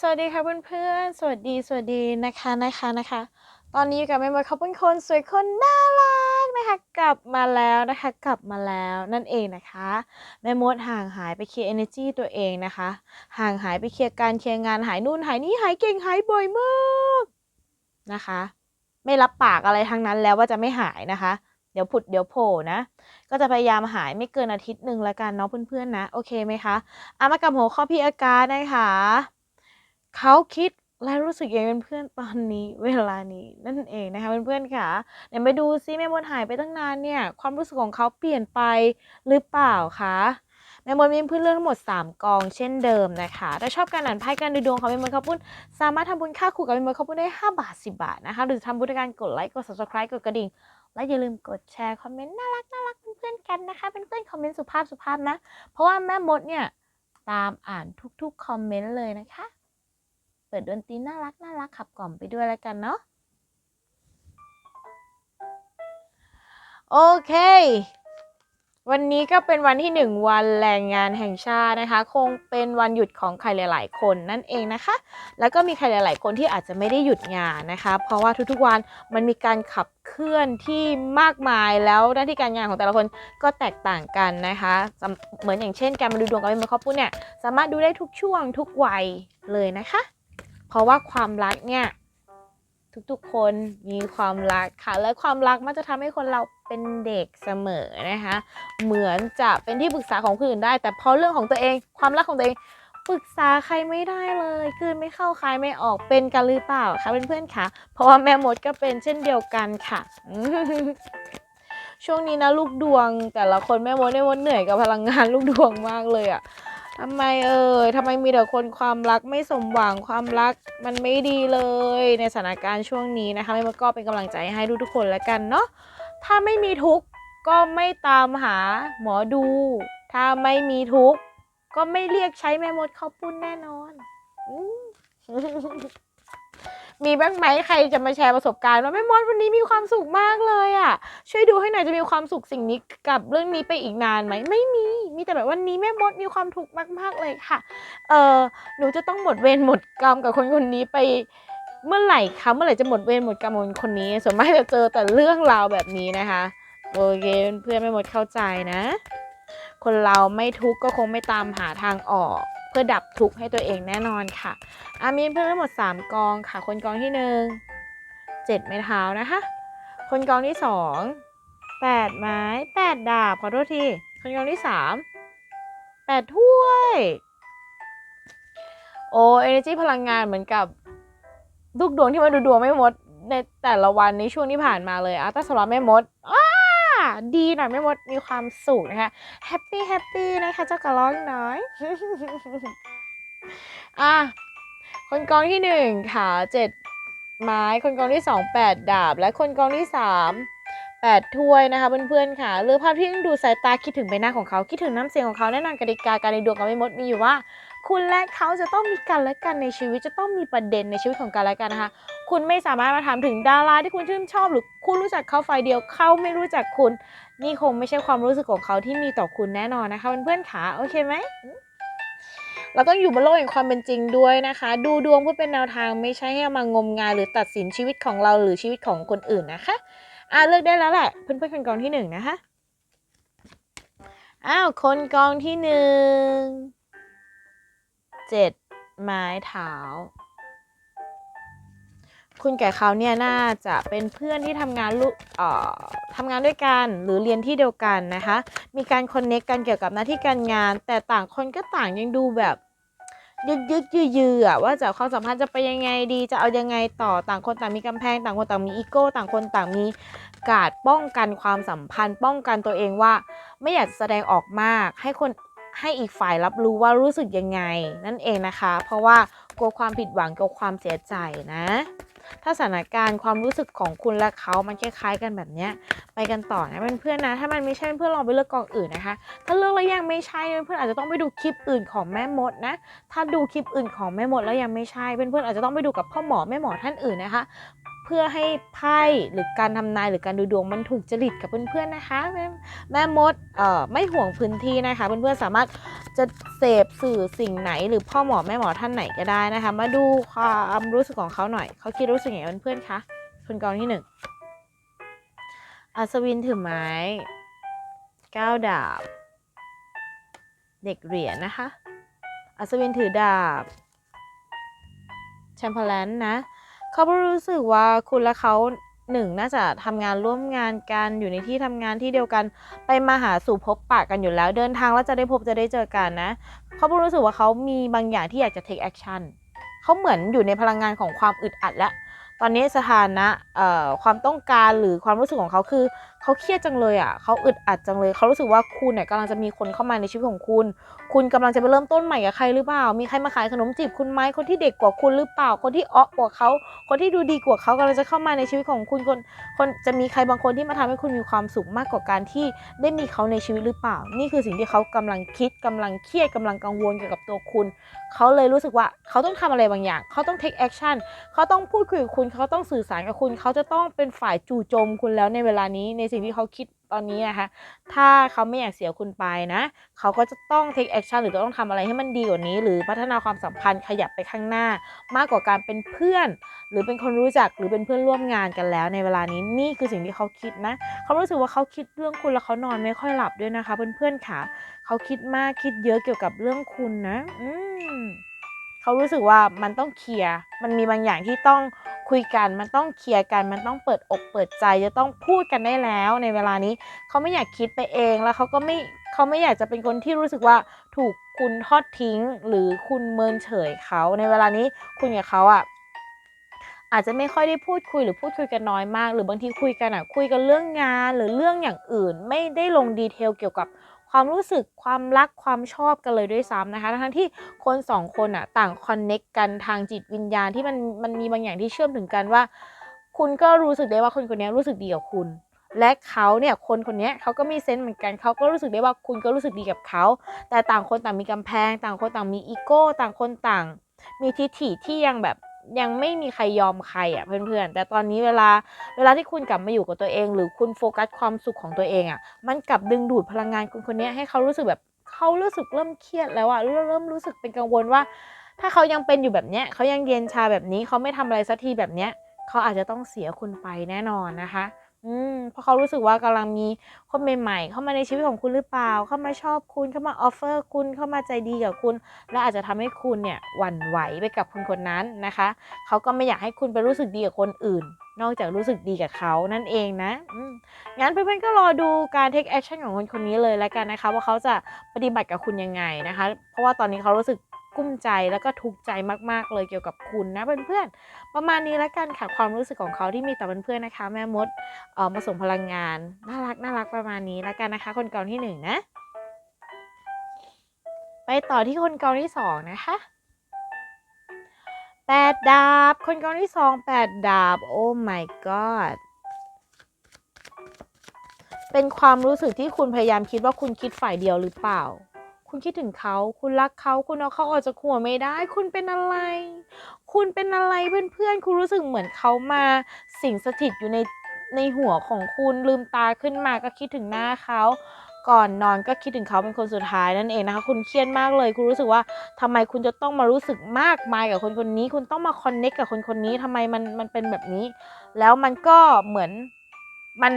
สวัสดีค่ะเพื่อนๆ สวัสดีสวัสดีนะคะนะคะนะคะ ตอนนี้อยู่กับแม่มดเขาเป็นคนสวยคนน่ารักนะคะ กลับมาแล้วนะคะ กลับมาแล้วนั่นเองนะคะแม่มดห่างหายไปเคลียร์ energy ตัวเองนะคะ ห่างหายไปเคลียร์การเคลียร์งานหายนู่นหายนี่หายเก่งหายบ่อยมากนะคะ ไม่รับปากอะไรทั้งนั้นแล้วว่าจะไม่หายนะคะเดี๋ยวผุดเดี๋ยวโผล่นะ ก็จะพยายามหายไม่เกินอาทิตย์หนึ่งละกันเนาะเพื่อนๆนะ โอเคไหมคะเอามากับหัวข้อพี่อาการนะคะ เขาคิดและรู้สึกยังไงเป็นเพื่อนตอนนี้เวลานี้นั่นเองนะคะเพื่อนๆค่ะเดี๋ยวไปดูซิแม่มดหายไปตั้งนานเนี่ย ความรู้สึกของเขาเปลี่ยนไปหรือเปล่าคะแม่มดมีเพื่อนเลือกทั้งหมด 3 กองเช่นเดิมนะคะ ถ้าชอบการอ่านไพ่การดูดวงของแม่มดข้าวปุ้น สามารถทำบุญค่าครูกับแม่มดข้าวปุ้นได้ 5 บาท 10 บาทนะคะ หรือทำบุญด้วยการกดไลค์ กด subscribe กดกระดิ่ง และอย่าลืมกดแชร์ คอมเมนต์น่ารักน่ารักเพื่อนๆกันนะคะ เป็นเพื่อนๆคอมเมนต์สุภาพสุภาพนะ เพราะว่าแม่มดเนี่ยตามอ่านทุกๆคอมเมนต์เลยนะคะ ปิดดนตรีน่ารักน่ารักขับกล่อมไปด้วยแล้วกันเนาะโอเค วันนี้ก็เป็นวันที่หนึ่งวันแรงงานแห่งชาตินะคะ คงเป็นวันหยุดของใครหลาย ๆ คนนั่นเองนะคะ แล้วก็มีใครหลาย ๆ คนที่อาจจะไม่ได้หยุดงานนะคะ เพราะว่าทุก ๆ วันมันมีการขับเคลื่อนที่มากมายแล้วหน้าที่การงานของแต่ละคนก็แตกต่างกันนะคะ เหมือนอย่างเช่น การมาดูดวงกับเป็นมือคอปุ้นเนี่ยสามารถดูได้ทุกช่วงทุกวัยเลยนะคะ เพราะว่าความรักเนี่ย ทุกๆคนมีความรักค่ะ และความรักมันจะทำให้คนเราเป็นเด็กเสมอนะคะ เหมือนจะเป็นที่ปรึกษาของคนอื่นได้ แต่พอเรื่องของตัวเอง ความรักของตัวเองปรึกษาใครไม่ได้เลยคืนไม่เข้าคายไม่ออกเป็นกันหรือเปล่าคะเพื่อนๆคะเพราะว่าแม่มดก็เป็นเช่นเดียวกันค่ะ ช่วงนี้นะลูกดวง แต่ละคนแม่มดแม่มดเหนื่อยกับพลังงานลูกดวงมากเลยอะ ทำไมเอ่ยทำไมมีแต่คนความรักไม่สมหวังความรักมันไม่ดีเลย ในสถานการณ์ช่วงนี้นะคะไม่มาก็เป็นกำลังใจให้ทุกๆคนแล้วกันเนาะถ้าไม่มีทุกข์ก็ไม่ตามหาหมอดู ถ้าไม่มีทุกข์ก็ไม่เรียกใช้แม่มดข้าวปุ้นแน่นอน อืม มีบ้างไหมใครจะมาแชร์ประสบการณ์ว่าแม่มดวันนี้มีความสุขมากเลยอะ่ะ ช่วยดูให้หน่อยจะมีความสุขสิ่งนี้กับเรื่องนี้ไปอีกนานไหมไม่มี มีแต่แบบวันนี้แม่มดมีความทุกข์มาก ๆเลยค่ะ เออหนูจะต้องหมดเวรหมดกรรมกับคนคนนี้ไปเมื่อไหร่คะเมื่อไหร่จะหมดเวรหมดกรรมคนคนนี้ส่วนมากจะเจอแต่เรื่องราวแบบนี้นะคะโอเคเพื่อนๆไม่มดเข้าใจนะ คนเราไม่ทุกข์ก็คงไม่ตามหาทางออก พื่อดับทุกข์ให้ตัวเองแน่นอนค่ะอามีเพื่อนทั้งหมด 3 กองค่ะ คนกองที่ 1 7 ไม้เท้านะคะ คนกองที่ 2 8 ไม้ 8 ดาบขอโทษที คนกองที่ 3 8 ถ้วย โอ้ energy พลังงานเหมือนกับลูกดวงที่มาดูดวงไม่หมดในแต่ละวันในช่วงที่ผ่านมาเลยอะแต่สำหรับแม่มดอ้า ดีหน่อยแม่หมดมีความสุขนะคะแฮปปี้แฮปปี้นะคะเจ้ากระร้องน้อยอะคนกองที่หนึ่งขาเจ็ดไม้คนกองที่สองแปดดาบ และคนกองที่สามแปดถ้วยนะคะเพื่อนๆค่ะเลือกภาพที่ดูสายตาคิดถึงใบหน้าของเขาคิดถึงน้ำเสียงของเขาแน่นอนกติกาการในดวงกับไม่มดมีอยู่ว่า คุณและเขาจะต้องมีกันและกันในชีวิตจะต้องมีประเด็นในชีวิตของกันและกันนะคะ คุณไม่สามารถมาถามถึงดาราที่คุณชื่นชอบ หรือคุณรู้จักเขาฝ่ายเดียวเขาไม่รู้จักคุณ นี่คงไม่ใช่ความรู้สึกของเขาที่มีต่อคุณแน่นอนนะคะเพื่อนๆขาโอเคไหมเราต้องอยู่บนโลกแห่งความเป็นจริงด้วยนะคะ ดูดวงเพื่อเป็นแนวทางไม่ใช่ให้เอามางมงายหรือตัดสินชีวิตของเราหรือชีวิตของคนอื่นนะคะอ่าเลือกได้แล้วแหละเพื่อนๆคนกองที่หนึ่งนะคะอ้าวคนกองที่หนึ่ง เจ็ดไม้เท้า คุณแก่เขาเนี่ยน่าจะเป็นเพื่อนที่ทำงานลุเอ่อทำงานด้วยกันหรือเรียนที่เดียวกันนะคะ มีการคอนเน็กกันเกี่ยวกับหน้าที่การงาน แต่ต่างคนก็ต่างยังดูแบบยึกยึกยือยืออว่าจะความสัมพันธ์จะไปยังไงดีจะเอายังไงต่อต่างคนต่างมีกำแพง ต่างคนต่างมีอีโก้ต่างคนต่างมีการป้องกันความสัมพันธ์ ป้องกันตัวเองว่า ไม่อยากจะแสดงออกมาก ให้คน ให้อีกฝ่ายรับรู้ว่ารู้สึกยังไง นั่นเองนะคะ เพราะว่ากลัวความผิดหวังกลัวความเสียใจนะ ถ้าสถานการณ์ความรู้สึกของคุณและเขามันคล้ายๆ กันแบบเนี้ยไปกันต่อนะเป็นเพื่อนนะ ถ้ามันไม่ใช่เพื่อนลองไปเลือกกองอื่นนะคะ ถ้าเลือกแล้วยังไม่ใช่เพื่อนอาจจะต้องไปดูคลิปอื่นของแม่มดนะ ถ้าดูคลิปอื่นของแม่มดแล้วยังไม่ใช่เพื่อนๆอาจจะต้องไปดูกับพ่อหมอแม่หมอท่านอื่นนะคะ เพื่อให้ไพ่หรือการทำนายหรือการดูดวงมันถูกจริตกับเพื่อนๆนะคะ แม่แม่มดเอ่อไม่ห่วงพื้นที่นะคะเพื่อนๆสามารถจะเสพสื่อสิ่งไหน หรือพ่อหมอแม่หมอท่านไหนก็ได้นะคะ มาดูความรู้สึกของเขาหน่อยเขาคิดรู้สึกอย่างไรเพื่อนๆคะคนกองที่หนึ่งอัศวินถือไม้ก้าวดาบ เด็กเหรียญนะคะ อัศวินถือดาบแชมเปอร์แลนนะ เขารู้สึกว่าคุณและเขาหนึ่งน่าจะทำงานร่วมงานกันอยู่ในที่ทำงานที่เดียวกันไปมาหาสู่พบปะกันอยู่แล้ว เดินทางแล้วจะได้พบจะได้เจอกันนะเขารู้สึกว่าเขามีบางอย่างที่อยากจะ take action เขาเหมือนอยู่ในพลังงานของความอึดอัดและ ตอนนี้สถานะความต้องการหรือความรู้สึกของเขาคือเขาเครียดจังเลยอะเขาอึดอัดจังเลย เขารู้สึกว่าคุณเนี่ยกำลังจะมีคนเข้ามาในชีวิตของคุณ คุณกำลังจะไปเริ่มต้นใหม่กับใครหรือเปล่า มีใครมาขายขนมจีบคุณไหมคนที่เด็กกว่าคุณหรือเปล่า คนที่อ้อกว่าเขา คนที่ดูดีกว่าเขากำลังจะเข้ามาในชีวิตของคุณคนคนจะมีใครบางคนที่มาทำให้คุณมีความสุขมากกว่าการที่ได้มีเขาในชีวิตหรือเปล่า นี่คือสิ่งที่เขากำลังคิดกำลังเครียดกำลังกังวลเกี่ยวกับตัวคุณ เขาเลยรู้สึกว่าเขาต้องทำอะไรบางอย่าง เขาต้อง take action เขาต้องพูดคุยกับคุณ เขาต้องสื่อสารกับคุณ เขาจะต้องเป็นฝ่ายจู่โจมคุณแล้วในเวลานี้ในสิ่งที่เขาคิดตอนนี้นะคะ ถ้าเขาไม่อยากเสียคุณไปนะ เขาก็จะต้อง take action หรือต้องทำอะไรให้มันดีกว่านี้ หรือพัฒนาความสัมพันธ์ขยับไปข้างหน้า มากกว่าการเป็นเพื่อน หรือเป็นคนรู้จักหรือเป็นเพื่อนร่วมงานกันแล้ว ในเวลานี้นี่คือสิ่งที่เขาคิดนะ เขารู้สึกว่าเขาคิดเรื่องคุณแล้วเขานอนไม่ค่อยหลับด้วยนะคะเพื่อนๆค่ะ เขาคิดมากคิดเยอะเกี่ยวกับเรื่องคุณนะ อืม เขารู้สึกว่ามันต้องเคลียร์ มันมีบางอย่างที่ต้องคุยกัน มันต้องเคลียร์กัน มันต้องเปิดอกเปิดใจ จะต้องพูดกันได้แล้วในเวลานี้ เขาไม่อยากคิดไปเอง แล้วเขาก็ไม่ เขาไม่อยากจะเป็นคนที่รู้สึกว่าถูกคุณทอดทิ้ง หรือคุณเมินเฉยเขา ในเวลานี้คุณกับเขาอะอาจจะไม่ค่อยได้พูดคุยหรือพูดคุยกันน้อยมาก หรือบางทีคุยกันอะคุยกันเรื่องงานหรือเรื่องอย่างอื่น ไม่ได้ลงดีเทลเกี่ยวกับ ความรู้สึกความรักความชอบกันเลยด้วยซ้ำนะคะทั้งที่คนสองคนอะต่างคอนเน็กกันทางจิตวิญญาณที่มันมันมีบางอย่างที่เชื่อมถึงกันว่า คุณก็รู้สึกได้ว่าคนคนนี้รู้สึกดีกับคุณ และเขาเนี่ยคนคนนี้เขาก็มีเซนส์เหมือนกันเขาก็รู้สึกได้ว่าคุณก็รู้สึกดีกับเขา แต่ต่างคนต่างมีกำแพง ต่างคนต่างมีอีโก้ ต่างคนต่าง มีทิฐิที่ยังแบบ ยังไม่มีใครยอมใครอะเพื่อนๆ แต่ตอนนี้เวลาเวลาที่คุณกลับมาอยู่กับตัวเอง หรือคุณโฟกัสความสุขของตัวเองอะ มันกลับดึงดูดพลังงานคนคนนี้ให้เขารู้สึกแบบเขารู้สึกเริ่มเครียดแล้วอะเริ่มเริ่มรู้สึกเป็นกังวลว่า ถ้าเขายังเป็นอยู่แบบเนี้ยเขายังเย็นชาแบบนี้เขาไม่ทำอะไรสักทีแบบเนี้ยเขาอาจจะต้องเสียคุณไปแน่นอนนะคะ อืมเพราะเขารู้สึกว่ากำลังมีคนใหม่ๆ เข้ามาในชีวิตของคุณหรือเปล่า เข้ามาชอบคุณ เข้ามาออฟเฟอร์คุณ เข้ามาใจดีกับคุณ และอาจจะทำให้คุณเนี่ยหวั่นไหวไปกับคนคนนั้นนะคะ เขาก็ไม่อยากให้คุณไปรู้สึกดีกับคนอื่น นอกจากรู้สึกดีกับเขานั่นเองนะงั้นเพื่อนๆก็รอดูการ take action ของคนคนนี้เลยแล้วกันนะคะ ว่าเขาจะปฏิบัติกับคุณยังไงนะคะ เพราะว่าตอนนี้เขารู้สึก กุ้มใจแล้วก็ทุกข์ใจมากๆเลยเกี่ยวกับคุณนะเพื่อนๆประมาณนี้แล้วกันค่ะความรู้สึกของเขาที่มีต่อเพื่อนๆนะคะ แม่มดเออมาส่งพลังงานน่ารักน่ารักประมาณนี้แล้วกันนะคะ คนกองที่หนึ่งนะไปต่อที่คนกองที่สองนะคะแปดดาบ คนกองที่สองแปดดาบ โอ้ my god เป็นความรู้สึกที่คุณพยายามคิดว่าคุณคิดฝ่ายเดียวหรือเปล่า คุณคิดถึงเขา คุณรักเขา คุณเอาเขาออกจากหัวไม่ได้ คุณเป็นอะไร คุณเป็นอะไรเพื่อนๆ คุณรู้สึกเหมือนเขามา สิงสถิตอยู่ในในหัวของคุณลืมตาขึ้นมาก็คิดถึงหน้าเขาก่อนนอนก็คิดถึงเขาเป็นคนสุดท้ายนั่นเองนะคะ คุณเครียดมากเลย คุณรู้สึกว่าทำไมคุณจะต้องมารู้สึกมากมายกับคนคนนี้ คุณต้องมาคอนเน็กกับคนคนนี้ทำไมมันมันเป็นแบบนี้ แล้วมันก็เหมือนมัน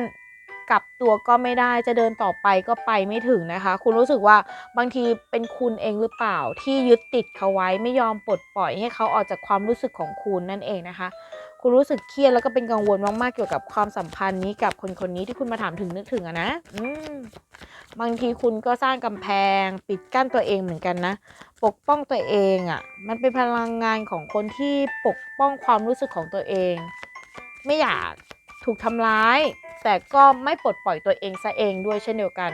กลับตัวก็ไม่ได้จะเดินต่อไปก็ไปไม่ถึงนะคะ คุณรู้สึกว่าบางทีเป็นคุณเองหรือเปล่าที่ยึดติดเขาไว้ไม่ยอมปลดปล่อยให้เขาออกจากความรู้สึกของคุณนั่นเองนะคะ คุณรู้สึกเครียดแล้วก็เป็นกังวลมากๆเกี่ยวกับความสัมพันธ์นี้กับคนคนนี้ที่คุณมาถามถึงนึกถึงอะนะอืมบางทีคุณก็สร้างกำแพงปิดกั้นตัวเองเหมือนกันนะ ปกป้องตัวเองอะ่ะ มันเป็นพลังงานของคนที่ปกป้องความรู้สึกของตัวเอง ไม่อยาก ถูกทำร้าย แต่ก็ไม่ปลดปล่อยตัวเองซะเองด้วยเช่นเดียวกัน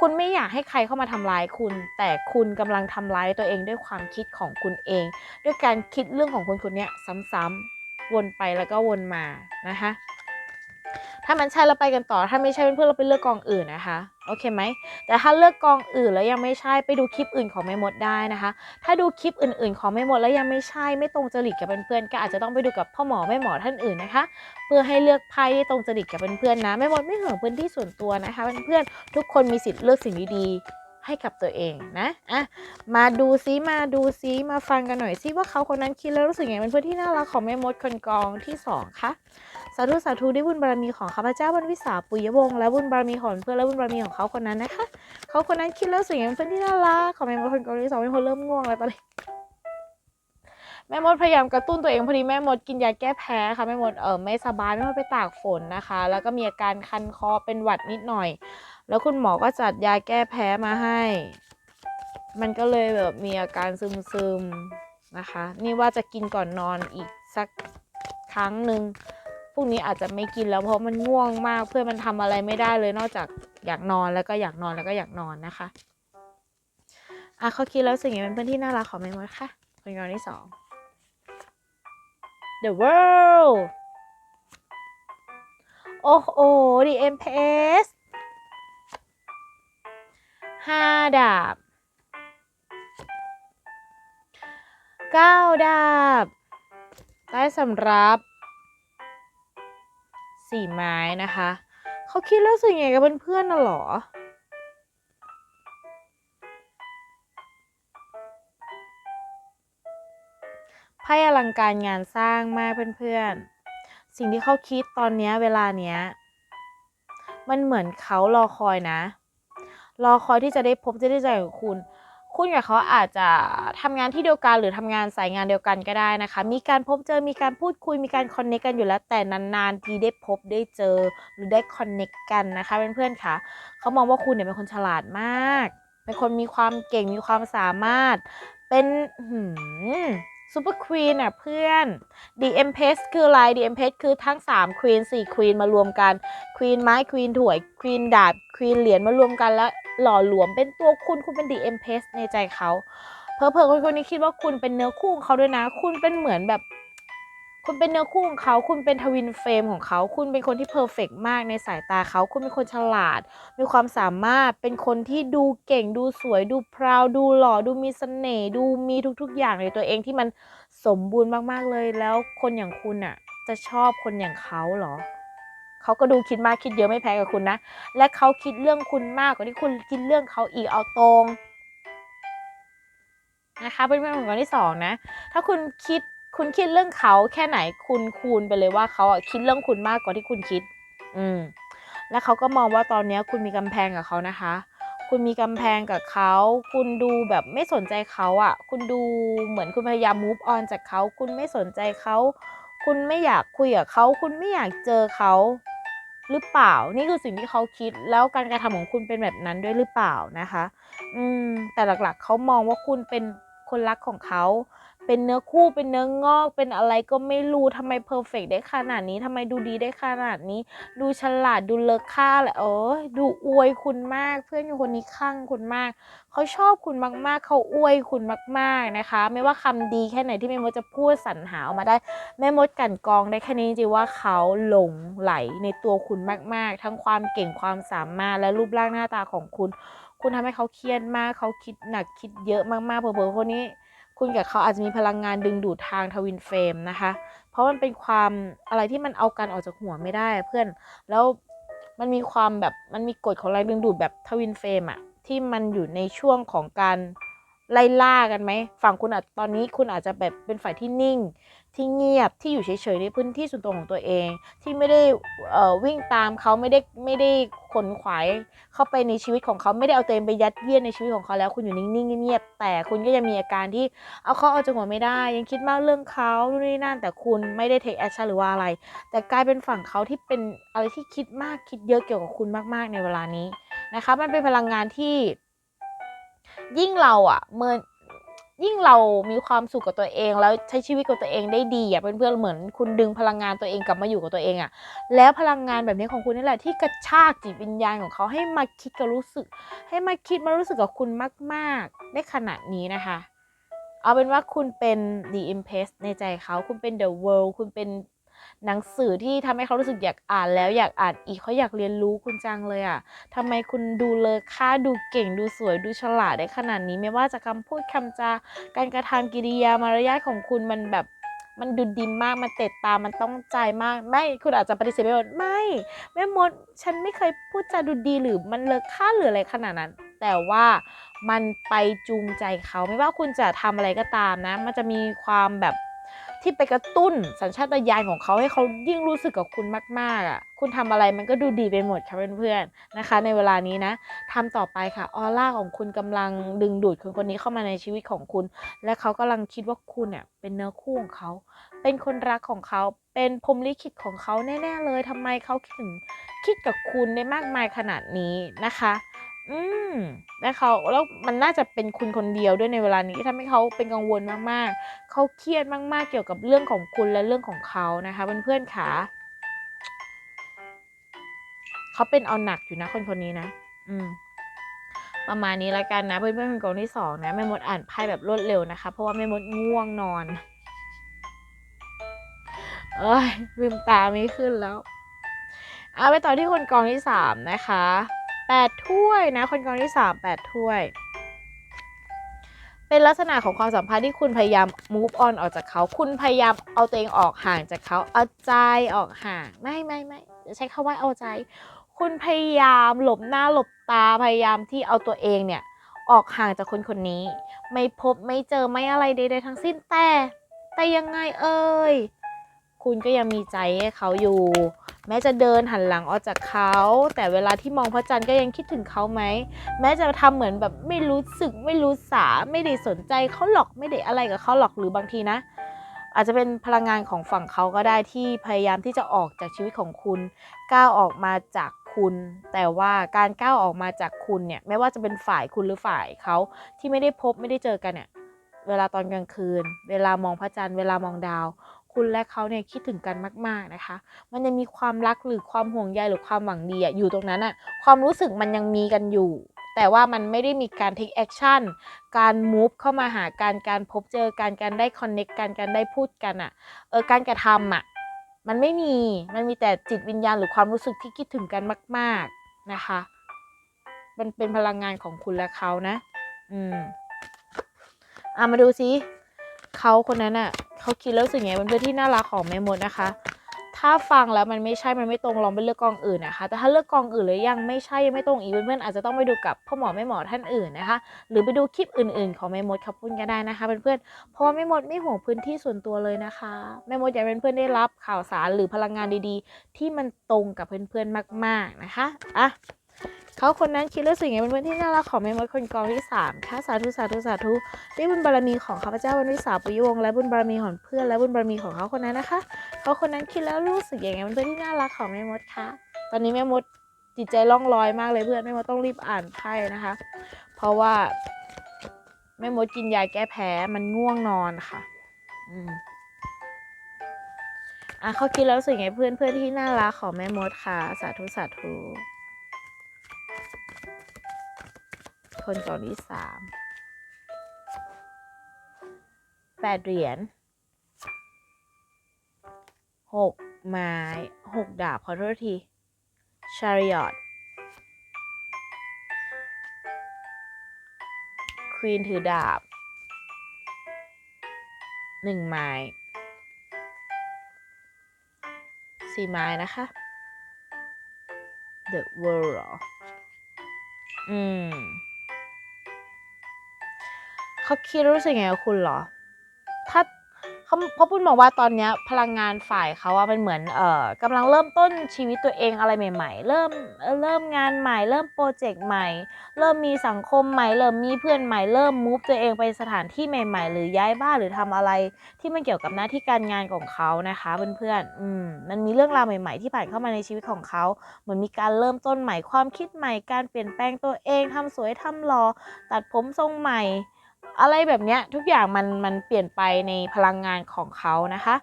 คุณไม่อยากให้ใครเข้ามาทำร้ายคุณ แต่คุณกำลังทำร้ายตัวเองด้วยความคิดของคุณเอง ด้วยการคิดเรื่องของคนคนนี้ซ้ำๆวนไปแล้วก็วนมานะคะถ้ามันใช่เราไปกันต่อ ถ้าไม่ใช่เพื่อนๆเราไปเลือกกองอื่นนะคะ โอเคไหม แต่ถ้าเลือกกองอื่นแล้วยังไม่ใช่ไปดูคลิปอื่นของแม่มดได้นะคะ ถ้าดูคลิปอื่น ๆ ของแม่มดแล้วยังไม่ใช่ ไม่ตรงจริตกับเพื่อนๆก็อาจจะต้องไปดูกับพ่อหมอแม่หมอท่านอื่นนะคะ เพื่อให้เลือกไพ่ที่ตรงจริตกับเพื่อนๆนะแม่มดไม่ห่วงพื้นที่ส่วนตัวนะคะเพื่อนๆทุกคนมีสิทธิ์เลือกสิ่งดีๆ ให้กับตัวเองนะอะมาดูซิมาดูซิมาฟังกันหน่อยซิว่าเขาคนนั้นคิดแล้วรู้สึกยังไงเป็นเพื่อนที่น่ารักของแม่มดคนกองที่สองคะสาธุสาธุด้วยบุญบารมีของข้าพเจ้าบรรวิสาปุยวงศ์และบุญบารมีของเพื่อนและบุญบารมีของเขาคนนั้นนะคะเขาคนนั้นคิดแล้วสิ่งอย่างเป็นเพื่อนที่น่ารักของแม่มดคนกาหลีสองเป็นคนเริ่มง่วงแล้วตอนนี้แม่มดพยายามกระตุ้นตัวเองพอดีแม่มดกินยาแก้แพ้ค่ะแม่มดเออไม่สบายแม่มดไปตากฝนนะคะ แล้วก็มีอาการคันคอเป็นหวัดนิดหน่อย แล้วคุณหมอก็จัดยาแก้แพ้มาให้ มันก็เลยแบบมีอาการซึมๆนะคะ นี่ว่าจะกินก่อนนอนอีกสักครั้งหนึ่งพรุ่งนี้อาจจะไม่กินแล้วเพราะมันง่วงมากเพื่อนมันทำอะไรไม่ได้เลยนอกจากอยากนอนแล้วก็อยากนอนแล้วก็อยากนอนนะคะอะเขาคิดแล้วสิ่งนี้เป็นเพื่อนที่น่ารักของแม่มดค่ะคนกองที่สอง The World โอ้โห The Empress ห้าดาบเก้าดาบใต้สำรับสี่ไม้นะคะ เขาคิดแล้วสึกยังไงกับเพื่อนๆน่ะหรอ ไพ่อลังการงานสร้างมากเพื่อนๆ สิ่งที่เขาคิดตอนนี้เวลาเนี้ย มันเหมือนเขารอคอยนะ รอคอยที่จะได้พบจะได้เจอกับคุณ คุณกับเขาอาจจะทำงานที่เดียวกันหรือทำงานสายงานเดียวกันก็ได้นะคะ มีการพบเจอมีการพูดคุยมีการคอนเนคกันอยู่แล้ว แต่นานๆทีได้พบได้เจอหรือได้คอนเนคกันนะคะเพื่อนๆค่ะเขามองว่าคุณเนี่ยเป็นคนฉลาดมาก เป็นคนมีความเก่งมีความสามารถ เป็นซูเปอร์ควีนอะเพื่อน The Empress คืออะไร The Empress คือทั้ง3 Queen 4 Queen มารวมกัน Queen ไม้ Queen ถวย Queen ดาบ Queen เหรียญมารวมกันแล้ว หล่อหลวมเป็นตัวคุณคุณเป็น The Empress ในใจเขาเพอเพอคนคนนี้คิดว่าคุณเป็นเนื้อคู่ของเขาด้วยนะ คุณเป็นเหมือนแบบ คุณเป็นเนื้อคู่ของเขา คุณเป็นทวินเฟรมของเขา คุณเป็นคนที่เพอร์เฟกมากในสายตาเขา คุณเป็นคนฉลาด มีความสามารถ เป็นคนที่ดูเก่ง ดูสวย ดูพราว ดูหล่อ ดูมีเสน่ห์ ดูมีทุก ๆ อย่างในตัวเองที่มันสมบูรณ์มากๆเลย แล้วคนอย่างคุณอะจะชอบคนอย่างเขาเหรอ เขาก็ดูคิดมากคิดเยอะไม่แพ้กับคุณนะ และเขาคิดเรื่องคุณมากกว่าที่คุณคิดเรื่องเขาอีกเอาตรงนะคะเป็นเพื่อนของคนที่สองนะ ถ้าคุณคิดคุณคิดเรื่องเขาแค่ไหนคุณคูณไปเลยว่าเขาอะคิดเรื่องคุณมากกว่าที่คุณคิด อืม แล้วเขาก็มองว่าตอนนี้คุณมีกำแพงกับเขานะคะ คุณมีกำแพงกับเขา คุณดูแบบไม่สนใจเขาอะ คุณดูเหมือนคุณพยายาม move on จากเขา คุณไม่สนใจเขา คุณไม่อยากคุยกับเขาคุณไม่อยากเจอเขาหรือเปล่า นี่คือสิ่งที่เขาคิดแล้วการกระทำของคุณเป็นแบบนั้นด้วยหรือเปล่านะคะ อืม แต่หลักๆเขามองว่าคุณเป็นคนรักของเขา เป็นเนื้อคู่เป็นเนื้องอกเป็นอะไรก็ไม่รู้ทำไมเพอร์เฟกได้ขนาดนี้ทำไมดูดีได้ขนาดนี้ ดูฉลาดดูเลอค่าเลยเออดูอวยคุณมาก เพื่อนคนนี้ข้างคุณมาก เขาชอบคุณมากๆ เขาอวยคุณมากๆนะคะ ไม่ว่าคำดีแค่ไหนที่แม่มดจะพูดสรรหาออกมาได้แม่มดกลันกรองได้แค่นี้จริงๆว่าเขาหลงไหลในตัวคุณมากๆ ทั้งความเก่งความสามารถและรูปร่างหน้าตาของคุณ คุณทำให้เขาเครียดมากเขาคิดหนักคิดเยอะมากๆเผลอๆคนนี้ คุณกับเขาอาจจะมีพลังงานดึงดูดทางทวินเฟรมนะคะ เพราะมันเป็นความอะไรที่มันเอากันออกจากหัวไม่ได้เพื่อน แล้วมันมีความแบบมันมีกฎของแรงดึงดูดแบบทวินเฟรมอะที่มันอยู่ในช่วงของการไล่ล่ากันไหม ฝั่งคุณอาจตอนนี้คุณอาจจะแบบเป็นฝ่ายที่นิ่ง ที่เงียบที่อยู่เฉยๆในพื้นที่ส่วนตัวของตัวเอง ที่ไม่ได้อ่อวิ่งตามเขาไม่ได้ไม่ได้ขนขวายเข้าไปในชีวิตของเขาไม่ได้เอาตัวเองไปยัดเยียดในชีวิตของเขาแล้วคุณอยู่นิ่งๆเงียบๆแต่คุณก็ยังมีอาการที่เอาเขาออกจากหัวไม่ได้ ยังคิดมากเรื่องเขาดูนนี่นั่นแต่คุณไม่ได้ take action หรือว่าอะไร แต่กลายเป็นฝั่งเขาที่เป็นอะไรที่คิดมากคิดเยอะเกี่ยวกับคุณมากๆในเวลานี้นะคะ มันเป็นพลังงานที่ยิ่งเราอะเมื่อ ยิ่งเรามีความสุขกับตัวเอง แล้วใช้ชีวิตกับตัวเองได้ดีอะเพื่อนๆเหมือนคุณดึงพลังงานตัวเองกลับมาอยู่กับตัวเองอะ แล้วพลังงานแบบนี้ของคุณนี่แหละที่กระชากจิตวิญญาณของเขาให้มาคิดกับรู้สึก ให้มาคิดมารู้สึกกับคุณมากๆในขณะนี้นะคะ เอาเป็นว่าคุณเป็น the impress ในใจเขา คุณเป็น the world คุณเป็น หนังสือที่ทำให้เขารู้สึกอยากอ่านแล้วอยากอ่านอีกเขาอยากเรียนรู้คุณจังเลยอะทำไมคุณดูเลอค่าดูเก่งดูสวยดูฉลาดได้ขนาดนี้ ไม่ว่าจะคำพูดคำจาการกระทำกิริยามารยาทของคุณมันแบบมันดูดีมาก มันเตะตา มันต้องใจมาก ไม่ คุณอาจจะปฏิเสธไม่หมดไม่ แม่มด ฉันไม่เคยพูดจาดูดีหรือมันเลอค่าหรืออะไรขนาดนั้น แต่ว่ามันไปจูงใจเขา ไม่ว่าคุณจะทำอะไรก็ตามนะ มันจะมีความแบบ ที่ไปกระตุ้นสัญชาตญาณของเขาให้เขายิ่งรู้สึกกับคุณมากๆอะคุณทำอะไรมันก็ดูดีไปหมดค่ะเพื่อนๆนะคะ ในเวลานี้นะทำต่อไปค่ะออร่าของคุณกำลังดึงดูดคนคนนี้เข้ามาในชีวิตของคุณ และเขากำลังคิดว่าคุณเนี่ยเป็นเนื้อคู่ของเขา เป็นคนรักของเขาเป็นพรมลิขิตของเขาแน่ๆเลยทำไมเขาถึงคิดกับคุณได้มากมายขนาดนี้นะคะ อืมแล้วเขาแล้วมันน่าจะเป็นคุณคนเดียวด้วยในเวลานี้ที่ทำให้เขาเป็นกังวลมากๆเขาเครียดมากๆเกี่ยวกับเรื่องของคุณและเรื่องของเขานะคะเพื่อนๆขาเขาเป็นเอาหนักอยู่นะคนคนนี้นะอืมประมาณนี้แล้วกันนะเพื่อนๆคนกองที่สองนะแม่มดอ่านไพ่แบบรวดเร็วนะคะ เพราะว่าแม่มดง่วงนอน เอ้ยลืมตาไม่ขึ้นแล้ว เอาไปต่อที่คนกองที่สามนะคะ แปดถ้วยนะ คนกองที่สามแปดถ้วย เป็นลักษณะของความสัมพันธ์ที่คุณพยายาม move on ออกจากเขา คุณพยายามเอาตัวเองออกห่างจากเขาเอาใจออกห่าง ไม่ไม่ไม่จะใช้คำว่าเอาใจ คุณพยายามหลบหน้าหลบตาพยายามที่เอาตัวเองเนี่ยออกห่างจากคนคนนี้ ไม่พบไม่เจอไม่อะไรใดๆทั้งสิ้นแต่ แต่ยังไงเอ่ยคุณก็ยังมีใจให้เขาอยู่ แม้จะเดินหันหลังออกจากเขา แต่เวลาที่มองพระจันทร์ก็ยังคิดถึงเขาไหม แม้จะทำเหมือนแบบไม่รู้สึกไม่รู้สาไม่ได้สนใจเขาหรอกไม่ได้อะไรกับเขาหรอกหรือบางทีนะ อาจจะเป็นพลังงานของฝั่งเขาก็ได้ที่พยายามที่จะออกจากชีวิตของคุณ ก้าวออกมาจากคุณ แต่ว่าการก้าวออกมาจากคุณเนี่ยไม่ว่าจะเป็นฝ่ายคุณหรือฝ่ายเขาที่ไม่ได้พบไม่ได้เจอกันเนี่ยเวลาตอนกลางคืน เวลามองพระจันทร์เวลามองดาว คุณและเขาเนี่ยคิดถึงกันมาก ๆนะคะ มันยังมีความรักหรือความห่วงใยหรือความหวังดีอะอยู่ตรงนั้นอะความรู้สึกมันยังมีกันอยู่ แต่ว่ามันไม่ได้มีการ take action การ move เข้ามาหาการการพบเจอการการได้ connect กันการได้พูดกันอะเออการกระทำอะมันไม่มี มันมีแต่จิตวิญญาณหรือความรู้สึกที่คิดถึงกันมาก ๆนะคะ มันเป็นพลังงานของคุณและเขานะ อืมอะมาดูซิ เขาคนนั้นอะเขาคิดแล้วรู้สึกไงเป็นเพื่อนที่น่ารักของแม่มดนะคะ ถ้าฟังแล้วมันไม่ใช่มันไม่ตรงลองไปเลือกกองอื่นนะคะ แต่ถ้าเลือกกองอื่นแล้วยังไม่ใช่ยังไม่ตรงอีกเพื่อนๆอาจจะต้องไปดูกับพ่อหมอแม่หมอท่านอื่นนะคะ หรือไปดูคลิปอื่น ๆ ของแม่มดขับปุ้นก็ได้นะคะเพื่อนๆเพราะแม่มดไม่ห่วงพื้นที่ส่วนตัวเลยนะคะแม่มดอยากเป็นเพื่อนได้รับข่าวสารหรือพลังงานดีๆ ที่มันตรงกับเพื่อนๆมาก ๆนะคะอะ เขาคนนั้นคิดรู้สึกไงเป็นเพื่อนที่น่ารักของแม่มดคนกองที่สามค่ะสาธุสาธุสาธุด้วยบุญบารมีของข้าพเจ้าวันวิสาปุยวงและบุญบารมีของเพื่อนและบุญบารมีของเขาคนนั้นนะคะเขาคนนั้นคิดแล้วรู้สึกอยังไงเป็นเพื่อนที่น่ารักของแม่มดคะตอนนี้แม่มดจิตใจล่องลอยมากเลยเพื่อนแม่มดต้องรีบอ่านไพ่นะคะ เพราะว่าแม่มดกินยาแก้แพ้มันง่วงนอนค่ะ อืมอะเขาคิดแล้วรู้สึกไงเพื่อนเพื่อนที่น่ารักของแม่มดค่ะ สาธุสาธุ คนกองที่สามแปดเหรียญหกไม้หกดาบขอโทษทีชาริอตควีนถือดาบหนึ่งไม้สี่ไม้นะคะ The World เหรออืม เขาคิดรู้สึกไงกับคุณเหรอ ถ้าเขาเขาพูดมาว่าตอนเนี้ยพลังงานฝ่ายเขาว่ามันเหมือนเอ่อกำลังเริ่มต้นชีวิตตัวเองอะไรใหม่ ๆ เริ่มเเริ่มงานใหม่ เริ่มโปรเจกต์ใหม่ เริ่มมีสังคมใหม่ เริ่มมีเพื่อนใหม่ เริ่มมูฟตัวเองไปสถานที่ใหม่ ๆ หรือย้ายบ้านหรือทำอะไร ที่มันเกี่ยวกับหน้าที่การงานของเขานะคะเพื่อนๆอืมมันมีเรื่องราวใหม่ ๆ ที่ผ่านเข้ามาในชีวิตของเขาเหมือนมีการเริ่มต้นใหม่ความคิดใหม่ การเปลี่ยนแปลงตัวเองทำสวยทำหล่อตัดผมทรงใหม่ อะไรแบบเนี้ยทุกอย่างมันมันเปลี่ยนไปในพลังงานของเขานะคะ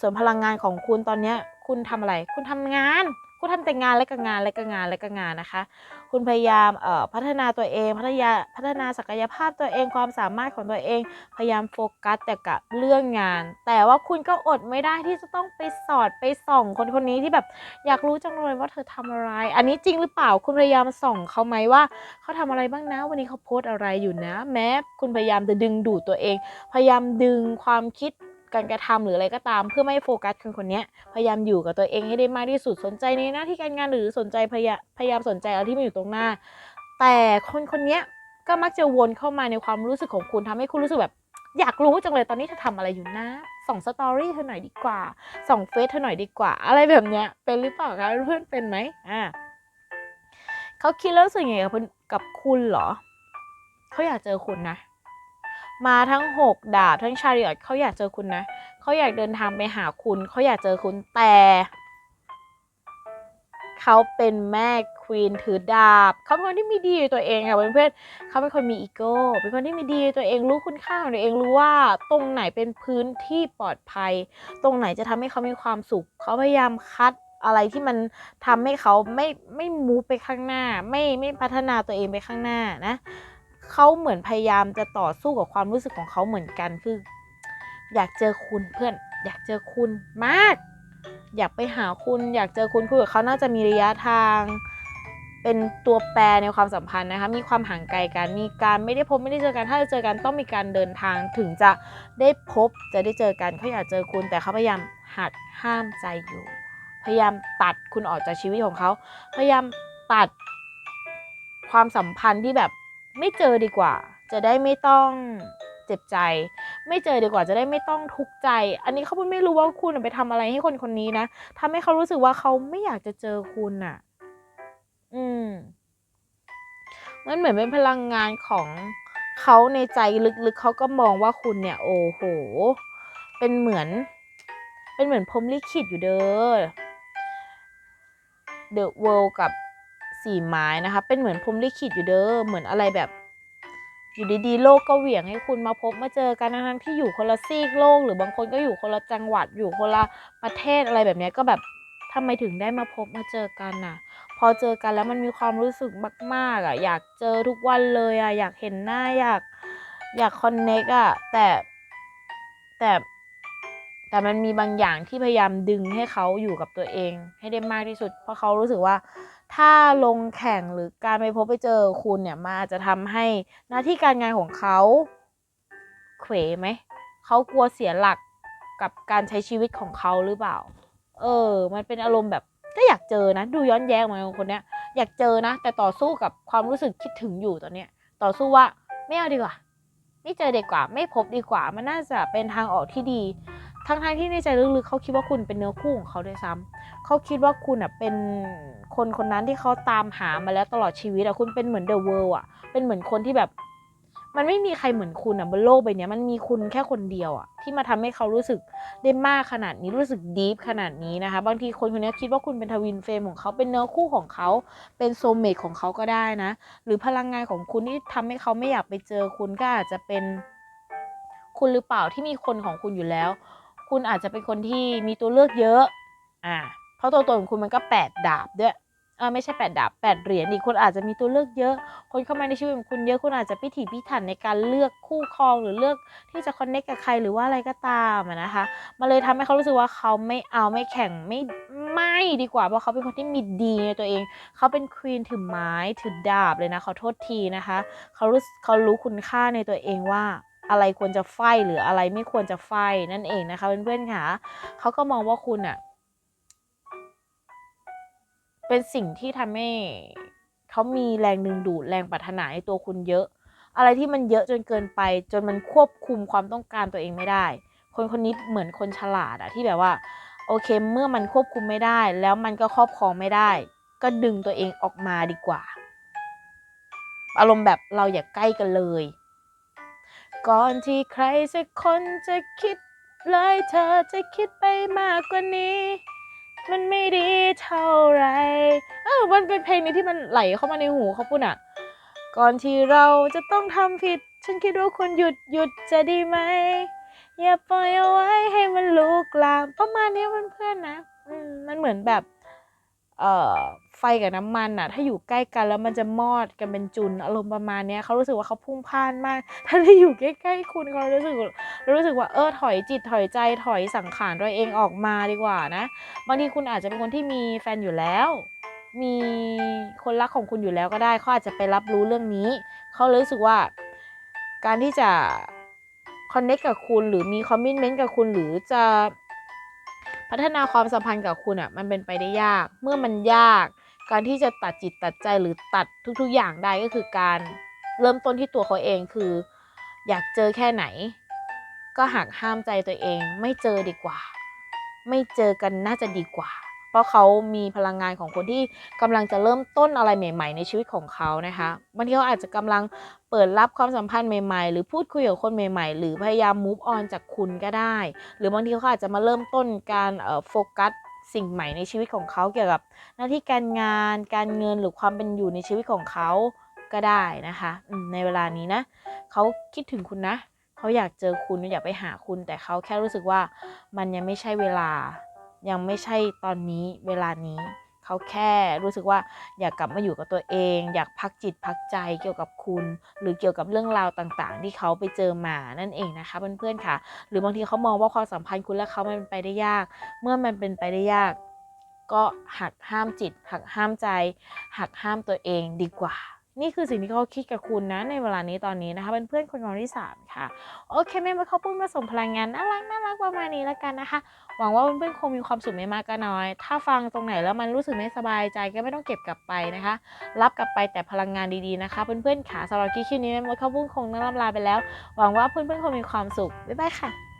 ส่วนพลังงานของคุณตอนเนี้ยคุณทำอะไร คุณทำงาน คุณคุณทำแต่งานและก็งานและก็งานและก็งานนะคะ คุณพยายามเอ่อพัฒนาตัวเองพัฒนาพัฒนาศักยภาพตัวเองความสามารถของตัวเอง พยายามโฟกัสแต่กับเรื่องงาน แต่ว่าคุณก็อดไม่ได้ที่จะต้องไปสอดไปส่องคนคนนี้ที่แบบอยากรู้จังเลยว่าเธอทำอะไร อันนี้จริงหรือเปล่าคุณพยายามส่องเขาไหมว่าเขาทำอะไรบ้างนะ วันนี้เขาโพสต์อะไรอยู่นะ แม้คุณพยายามจะดึงดูดตัวเอง พยายามดึงความคิด การกระทำหรืออะไรก็ตามเพื่อไม่โฟกัสคนคนนี้พยายามอยู่กับตัวเองให้ได้มากที่สุดสนใจในหน้าที่การงานหรือสนใจพยายามพยายามสนใจอะไรที่มันอยู่ตรงหน้า แต่คนคนนี้ก็มักจะวนเข้ามาในความรู้สึกของคุณทำให้คุณรู้สึกแบบอยากรู้จังเลยตอนนี้เธอทำอะไรอยู่นะส่องสตอรี่เธอหน่อยดีกว่าส่องเฟซเธอหน่อยดีกว่า อะไรแบบเนี้ยเป็นหรือเปล่าคะเพื่อนเป็นไหมอ่าเขาคิดแล้วรู้สึกยังไงกับกับคุณเหรอเขาอยากเจอคุณนะ มาทั้งหกดาบทั้งชาริอตเขาอยากเจอคุณนะ เขาอยากเดินทางไปหาคุณเขาอยากเจอคุณแต่เขาเป็นแม่ควีนถือดาบเขาเป็นคนที่มีดีตัวเองค่ะเพื่อนๆเขาเป็นคนมีอีโก้เป็นคนที่มีดีตัวเองรู้คุณค่าของตัวเองรู้ว่าตรงไหนเป็นพื้นที่ปลอดภัย ตรงไหนจะทำให้เขามีความสุขเขาพยายามคัดอะไรที่มันทำให้เขาไม่ไม่มูฟไปข้างหน้า ไม่ไม่พัฒนาตัวเองไปข้างหน้านะ เขาเหมือนพยายามจะต่อสู้กับความรู้สึกของเขาเหมือนกันคือ อยากเจอคุณเพื่อน อยากเจอคุณมาก อยากไปหาคุณ อยากเจอคุณคุยกับเขาน่าจะมีระยะทาง เป็นตัวแปรในความสัมพันธ์นะคะ มีความห่างไกลกัน มีการไม่ได้พบไม่ได้เจอกันถ้าจะเจอกันต้องมีการเดินทางถึงจะได้พบจะได้เจอกันเขาอยากเจอคุณแต่เขาพยายามหักห้ามใจอยู่ พยายามตัดคุณออกจากชีวิตของเขา พยายามตัดความสัมพันธ์ที่แบบ ไม่เจอดีกว่า จะได้ไม่ต้องเจ็บใจ ไม่เจอดีกว่าจะได้ไม่ต้องทุกข์ใจ อันนี้เขาไม่รู้ว่าคุณไปทำอะไรให้คนคนนี้นะทำให้เขารู้สึกว่าเขาไม่อยากจะเจอคุณน่ะ อืมมันเหมือนเป็นพลังงานของเขาในใจลึกๆเขาก็มองว่าคุณเนี่ย โอ้โห เป็นเหมือน เป็นเหมือนพรมลิขิตอยู่เด้อ The World กับ สี่ไม้นะคะ เป็นเหมือนพรมลิขิตอยู่เด้อเหมือนอะไรแบบ อยู่ดีๆ โลกก็เหวี่ยงให้คุณมาพบมาเจอกันทั้งที่อยู่คนละซีกโลก หรือบางคนก็อยู่คนละจังหวัดอยู่คนละประเทศอะไรแบบนี้ก็แบบทำไมถึงได้มาพบมาเจอกันน่ะ พอเจอกันแล้วมันมีความรู้สึกมากๆอะอยากเจอทุกวันเลยอะอยากเห็นหน้าอยากอยากคอนเน็กอะแต่แต่แต่มันมีบางอย่างที่พยายามดึงให้เขาอยู่กับตัวเองให้ได้มากที่สุด เพราะเขารู้สึกว่า ถ้าลงแข่งหรือการไปพบไปเจอคุณเนี่ยมันอาจจะทำให้หน้าที่การงานของเขาเขวไหมเขากลัวเสียหลักกับการใช้ชีวิตของเขาหรือเปล่า เออ มันเป็นอารมณ์แบบก็อยากเจอนะ ดูย้อนแย้งเหมือนกันคนเนี้ยอยากเจอนะ แต่ต่อสู้กับความรู้สึกคิดถึงอยู่ตอนเนี้ย ต่อสู้ว่าไม่เอาดีกว่า ไม่เจอดีกว่า ไม่พบดีกว่า มันน่าจะเป็นทางออกที่ดี ทั้งทางๆที่ในใจลึกๆเขาคิดว่าคุณเป็นเนื้อคู่ของเขาด้วยซ้ำเขาคิดว่าคุณอะเป็น คนคนนั้นที่เขาตามหามาแล้วตลอดชีวิตอะคุณเป็นเหมือนเดอะเวิลด์อะเป็นเหมือนคนที่แบบ มันไม่มีใครเหมือนคุณอะบนโลกใบนี้มันมีคุณแค่คนเดียวอะที่มาทำให้เขารู้สึกได้มากขนาดนี้รู้สึกดีฟขนาดนี้นะคะ บางทีคนคนนี้คิดว่าคุณเป็นทวินเฟรมของเขาเป็นเนื้อคู่ของเขาเป็นโซเมทของเขาก็ได้นะ หรือพลังงานของคุณที่ทำให้เขาไม่อยากไปเจอคุณก็อาจจะเป็น คุณหรือเปล่าที่มีคนของคุณอยู่แล้ว คุณอาจจะเป็นคนที่มีตัวเลือกเยอะ อ่าเพราะตัวตนของคุณมันก็แปดดาบด้วย เออไม่ใช่แปดดาบแปดเหรียญอีกคนอาจจะมีตัวเลือกเยอะ คนเข้ามาในชีวิตของคุณเยอะคุณอาจจะพิถีพิถันในการเลือกคู่ครองหรือเลือกที่จะคอนเนคกับใครหรือว่าอะไรก็ตามอะนะคะมันเลยทำให้เขารู้สึกว่าเขาไม่เอาไม่แข่งไม่ไม่ดีกว่าเพราะเขาเป็นคนที่มีดีในตัวเอง เขาเป็นควีนถือไม้ถือดาบเลยนะขอโทษทีนะคะเขารู้เขารู้คุณค่าในตัวเองว่าอะไรควรจะไฟหรืออะไรไม่ควรจะไฟนั่นเองนะคะเพื่อนๆค่ะเขาก็มองว่าคุณอะ เป็นสิ่งที่ทำให้เขามีแรงดึงดูดแรงปรารถนาในตัวคุณเยอะ อะไรที่มันเยอะจนเกินไป จนมันควบคุมความต้องการตัวเองไม่ได้ คนคนนี้เหมือนคนฉลาดอะที่แบบว่า โอเคเมื่อมันควบคุมไม่ได้ แล้วมันก็ครอบครองไม่ได้ ก็ดึงตัวเองออกมาดีกว่า อารมณ์แบบเราอย่าใกล้กันเลย ก่อนที่ใครสักคนจะคิดเลยเธอจะคิดไปมากกว่านี้ มันไม่ดีเท่าไรเออมันเป็นเพลงนี้ที่มันไหลเข้ามาในหูเขาปุ่นอะก่อนที่เราจะต้องทำผิด ฉันคิดว่าควรหยุดหยุดจะดีไหม อย่าปล่อยเอาไว้ให้มันลุกลาม ประมาณนี้เพื่อนๆนะอืมมันเหมือนแบบ เอ่อ ฟกับน้ำมันอะ ถ้าอยู่ใกล้กันแล้วมันจะมอดกันเป็นจุนอารมณ์ประมาณเนี้ยเขารู้สึกว่าเขาพุ่งพ่านมาก ถ้าได้อยู่ใกล้ๆคุณเขารู้สึกรู้สึกว่าเออถอยจิตถอยใจถอยสังขารตัวเองออกมาดีกว่านะบางทีคุณอาจจะเป็นคนที่มีแฟนอยู่แล้ว มีคนรักของคุณอยู่แล้วก็ได้เขาอาจจะไปรับรู้เรื่องนี้เขารู้สึกว่าการที่จะคอนเน c t กับคุณหรือมีคอมมิ t เมนต์กับคุณหรือจะพัฒนาความสัมพันธ์กับคุณอะมันเป็นไปได้ยาก เมื่อมันยาก การที่จะตัดจิตตัดใจหรือตัดทุกๆอย่างได้ก็คือการเริ่มต้นที่ตัวเขาเองคือ อยากเจอแค่ไหน ก็หักห้ามใจตัวเอง ไม่เจอดีกว่า ไม่เจอกันน่าจะดีกว่า เพราะเขามีพลังงานของคนที่กำลังจะเริ่มต้นอะไรใหม่ ๆ ในชีวิตของเขานะคะบางทีเขาอาจจะกำลังเปิดรับความสัมพันธ์ใหม่ๆ หรือพูดคุยกับคนใหม่ๆ หรือพยายาม move on จากคุณก็ได้ หรือบางทีเขาอาจจะมาเริ่มต้นการโฟกัส สิ่งใหม่ในชีวิตของเขาเกี่ยวกับหน้าที่การงาน การเงินหรือความเป็นอยู่ในชีวิตของเขาก็ได้นะคะในเวลานี้นะเขาคิดถึงคุณนะเขาอยากเจอคุณอยากไปหาคุณ แต่เขาแค่รู้สึกว่ามันยังไม่ใช่เวลา ยังไม่ใช่ตอนนี้เวลานี้ เขาแค่รู้สึกว่าอยากกลับมาอยู่กับตัวเอง อยากพักจิตพักใจเกี่ยวกับคุณ หรือเกี่ยวกับเรื่องราวต่างๆ ที่เขาไปเจอมานั่นเองนะคะเพื่อนๆค่ะ หรือบางทีเขามองว่าความสัมพันธ์คุณและเขามันเป็นไปได้ยาก เมื่อมันเป็นไปได้ยาก ก็หักห้ามจิต หักห้ามใจ หักห้ามตัวเองดีกว่า นี่คือสิ่งที่เขาคิดกับคุณนะในเวลานี้ตอนนี้นะคะ เป็นเพื่อนคนที่สามค่ะ โอเคแม่มาเขาพูดมาส่งพลังงานน่ารักน่ารักประมาณนี้แล้วกันนะคะ หวังว่าเพื่อนๆคงมีความสุขไม่มากก็น้อย ถ้าฟังตรงไหนแล้วมันรู้สึกไม่สบายใจก็ไม่ต้องเก็บกลับไปนะคะ รับกลับไปแต่พลังงานดีๆนะคะ เพื่อนๆค่ะสำหรับคลิปนี้แม่มดเขาพุ่งคงต้องลำลาไปแล้ว หวังว่าเพื่อนๆคงมีความสุขบ๊ายบายค่ะ